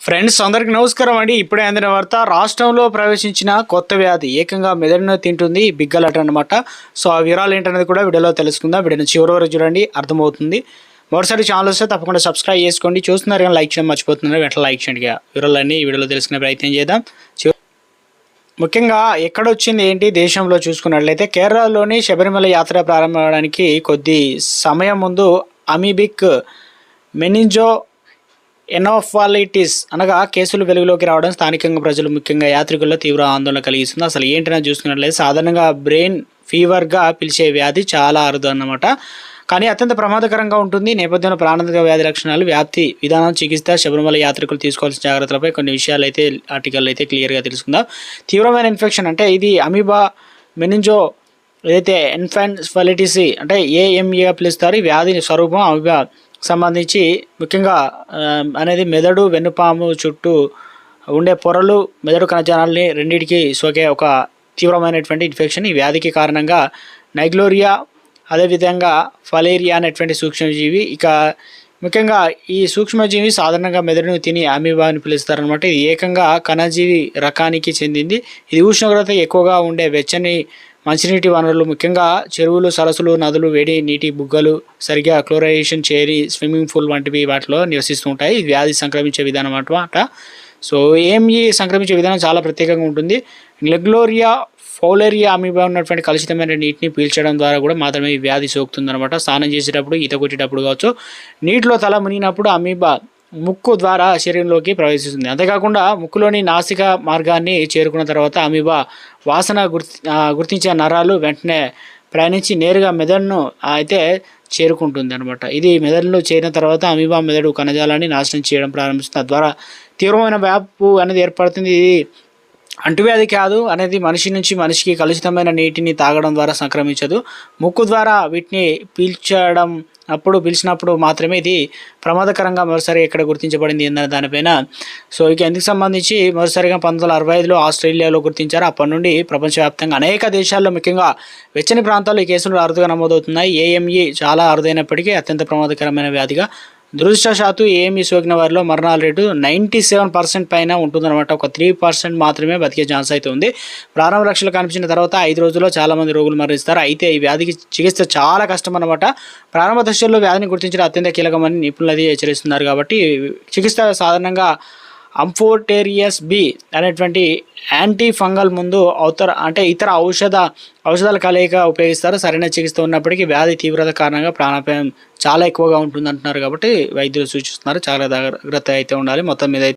Friends అందరికి నమస్కారం అండి. ఇప్పుడే అందిన వార్త రాష్ట్రంలో ప్రవేశించిన కొత్త వ్యాధి ఏకంగా మెదడును తింటుంది బిగ్గలట అనమాట సో ఆ వివరాలు ఏంటనేది కూడా వీడియోలో తెలుసుకుందాం. వీడియోని చివరి వరకు చూడండి అర్థమవుతుంది. మరోసారి ఛానల్ వస్తే తప్పకుండా సబ్స్క్రైబ్ చేసుకోండి. చూస్తున్నారు కానీ లైక్ చేయడం మర్చిపోతున్నారు. వెంటనే లైక్ చేయండి వివరాలన్నీ ఈ వీడియోలో తెలుసుకునే ప్రయత్నం చేద్దాం. చివ- ముఖ్యంగా ఎక్కడొచ్చింది ఏంటి దేశంలో చూసుకున్నట్లయితే కేరళలోని శబరిమల యాత్ర ప్రారంభమవడానికి కొద్ది సమయం ముందు అమీబిక్ మెనింజో ఎనోఫాలిటిస్ అనగా కేసులు వెలుగులోకి రావడం స్థానికంగా ప్రజలు ముఖ్యంగా యాత్రికుల్లో తీవ్ర ఆందోళన కలిగిస్తుంది. అసలు ఏంటనే చూసుకున్నట్లయితే సాధారణంగా బ్రెయిన్ ఫీవర్గా పిలిచే వ్యాధి చాలా అరుదు అన్నమాట కానీ అత్యంత ప్రమాదకరంగా ఉంటుంది. నేపథ్యంలో ప్రాణాంతక వ్యాధి లక్షణాలు వ్యాప్తి విధానం చికిత్స శబరిమల యాత్రికులు తీసుకోవాల్సిన జాగ్రత్తలపై కొన్ని విషయాలు అయితే ఆర్టికల్ అయితే క్లియర్గా తెలుసుకుందాం. తీవ్రమైన ఇన్ఫెక్షన్ అంటే ఇది అమీబా మెనింజో ఏదైతే ఎన్ఫాన్ఫలిటిసి అంటే ఏఎంఏగా పిలుస్తారు ఈ వ్యాధి స్వరూపం అమీబా సంబంధించి ముఖ్యంగా అనేది మెదడు వెన్నుపాము చుట్టూ ఉండే పొరలు మెదడు కణజాలాల్ని రెండింటికి సోకే ఒక తీవ్రమైనటువంటి ఇన్ఫెక్షన్ ఈ వ్యాధికి కారణంగా నైగ్లోరియా అదేవిధంగా ఫలేరియా అనేటువంటి సూక్ష్మజీవి. ఇక ముఖ్యంగా ఈ సూక్ష్మజీవి సాధారణంగా మెదడును తిని అమీబా అని పిలుస్తారనమాట ఇది ఏకంగా కణజీవి రకానికి చెందింది. ఇది ఉష్ణోగ్రత ఎక్కువగా ఉండే వెచ్చని మంచినీటి వనరులు ముఖ్యంగా చెరువులు సరస్సులు నదులు వేడి నీటి బుగ్గలు సరిగా క్లోరైజేషన్ చేరి స్విమ్మింగ్ పూల్ వంటివి వాటిలో నివసిస్తూ ఉంటాయి వ్యాధి సంక్రమించే విధానం అనమాట సో ఏం ఈ సంక్రమించే విధానం చాలా ప్రత్యేకంగా ఉంటుంది. లెగ్లోరియా ఫౌలేరియా అమీబా ఉన్నటువంటి కలుషితమైన నీటిని పీల్చడం ద్వారా కూడా మాత్రమే ఈ వ్యాధి సోకుతుందన్నమాట. స్నానం చేసేటప్పుడు ఈత కొట్టేటప్పుడు కావచ్చు. నీటిలో తల మునిగినప్పుడు అమీబా ముక్కు ద్వారా శరీరంలోకి ప్రవేశిస్తుంది. అంతేకాకుండా ముక్కులోని నాసిక మార్గాన్ని చేరుకున్న తర్వాత అమీబా వాసన గుర్తి గుర్తించే నరాలు వెంటనే ప్రయాణించి నేరుగా మెదడును అయితే చేరుకుంటుంది అనమాట ఇది మెదడులో చేరిన తర్వాత అమీబా మెదడు కణజాలాన్ని నాశనం చేయడం ప్రారంభిస్తుంది. తద్వారా తీవ్రమైన వ్యాపు అనేది ఏర్పడుతుంది. ఇది అంటువ్యాధి కాదు అనేది మనిషి నుంచి మనిషికి కలుషితమైన నీటిని తాగడం ద్వారా సంక్రమించదు. ముక్కు ద్వారా వీటిని పీల్చడం అప్పుడు పీల్చినప్పుడు మాత్రమే ఇది ప్రమాదకరంగా మరోసారి ఇక్కడ గుర్తించబడింది ఏందన్న దానిపైన. సో ఇక ఎందుకు సంబంధించి మరోసారిగా పంతొమ్మిది వందల అరవై ఐదులో ఆస్ట్రేలియాలో గుర్తించారు. అప్పటి నుండి ప్రపంచవ్యాప్తంగా అనేక దేశాల్లో ముఖ్యంగా వెచ్చని ప్రాంతాల్లో ఈ కేసులు అరుదుగా నమోదవుతున్నాయి. ఏఎంఈ చాలా అరుదైనప్పటికీ అత్యంత ప్రమాదకరమైన వ్యాధిగా దురదృష్టవశాత్తు ఏమి సోకిన వారిలో మరణాల రేటు నైంటీ సెవెన్ పర్సెంట్ పైన ఉంటుందన్నమాట. ఒక త్రీ పర్సెంట్ మాత్రమే బతికే ఛాన్స్ అయితే ఉంది. ప్రారంభ లక్షలు కనిపించిన తర్వాత ఐదు రోజుల్లో చాలామంది రోగులు మరణిస్తారు. అయితే ఈ వ్యాధికి చికిత్స చాలా కష్టం అనమాట ప్రారంభ దశల్లో వ్యాధిని గుర్తించడం అత్యంత కీలకమని నిపుణులు హెచ్చరిస్తున్నారు కాబట్టి చికిత్స సాధారణంగా అంఫోటేరియస్ బి అనేటువంటి యాంటీ ఫంగల్ ముందు అవతర అంటే ఇతర ఔషధ ఔషధాల కలయిక ఉపయోగిస్తారు. సరైన చికిత్స ఉన్నప్పటికీ వ్యాధి తీవ్రత కారణంగా ప్రాణాపాయం చాలా ఎక్కువగా ఉంటుంది అంటున్నారు కాబట్టి వైద్యులు సూచిస్తున్నారు. చాలా జాగ్రత్త అయితే ఉండాలి. మొత్తం మీద అయితే